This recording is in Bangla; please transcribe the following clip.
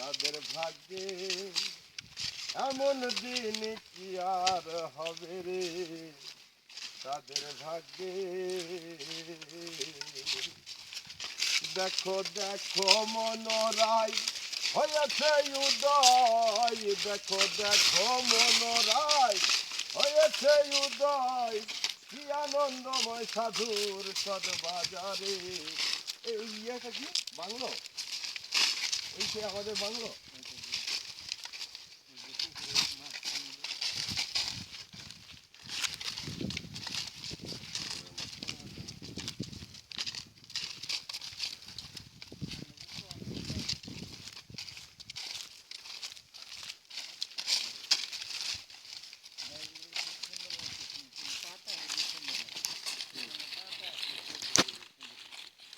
তাদের ভাগ্যে এমন দিন কি আর হবে রে? তাদের ভাগ্যে দেখো দেখো মনোরাই হয়েছে উদয়। দেখো দেখো মনোরাই হয়েছে উদয়। কি আনন্দময় সাধুর সদ বাজারে এই ইয়েটা কি? বাংলো? এই সে আমাদের বাংলো?